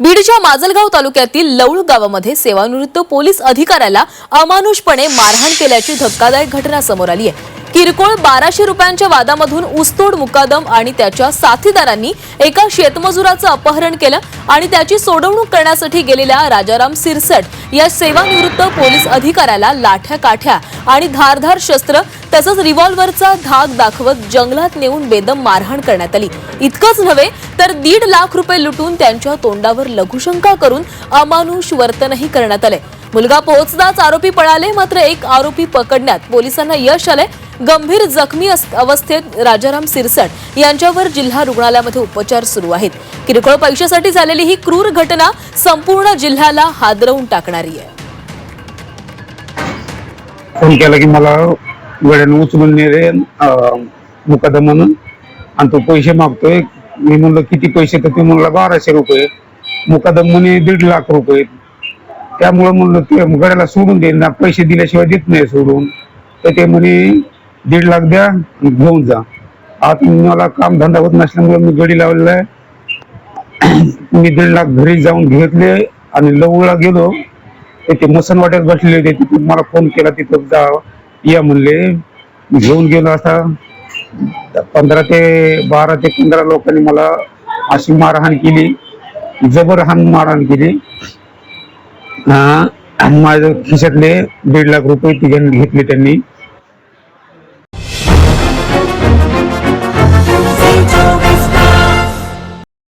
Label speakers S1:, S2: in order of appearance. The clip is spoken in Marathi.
S1: बीडच्या माजलगाव तालुक्यातील लवळ गावामध्ये सेवानिवृत्त पोलीस अधिकाऱ्याला अमानुषपणे मारहाण केल्याची धक्कादायक घटना समोर आली आहे. किरकोळ बाराशे रुपयांच्या वादामधून ऊसतोड मुकादम आणि त्याच्या साथीदारांनी एका शेतमजुराचं अपहरण केलं आणि त्याची सोडवणूक करण्यासाठी गेलेल्या राजाराम सिरसट या सेवानिवृत्त पोलीस अधिकाऱ्याला लाठ्या काठ्या आणि धारधार शस्त्र तसंच रिव्हॉल्व्हरचा धाक दाखवत जंगलात नेऊन बेदम मारहाण करण्यात आली. इतकंच नव्हे तर दीड लाख रुपये लुटून त्यांच्या तोंडावर लघुशंका करून अमानुष वर्तनही करण्यात आले मुलगा पोहोचताच आरोपी पळाले मात्र एक आरोपी पकडण्यात पोलिसांना यश आले गंभीर जखमी अवस्थेत राजाराम सिरसट यांच्यावर जिल्हा रुग्णालयामध्ये उपचार सुरू आहेत. किरकोळ पैशासाठी झालेली ही क्रूर घटना संपूर्ण जिल्ह्याला हादरवून टाकणारी आहे.
S2: फोन केला की मला गड्यानं उचलून नेले मुकादम म्हणून. आणि तो पैसे मागतोय. मी म्हणलं किती पैसे? तर ते म्हणला बाराशे रुपये. मुकादम म्हणे दीड लाख रुपये. त्यामुळं म्हणलं ते गड्याला सोडून देईल ना पैसे दिल्याशिवाय देत नाही सोडून. तर ते म्हणे दीड लाख द्या घेऊन जा. आता मला काम धंदा होत नसल्यामुळे मी गडी लावलेला आहे. मी दीड लाख घरी जाऊन घेतले आणि लवळला गेलो. तिथे ते मसनवाड्यात बसलेले होते. तिथे मला फोन केला तिथं जा या म्हणले. घेऊन गेलो असा पंधरा ते बारा ते पंधरा लोकांनी मला अशी मारहाण केली. जबरहान मारहाण केली. हा, माझ्या खिशातले दीड लाख रुपये तिघांनी घेतले त्यांनी.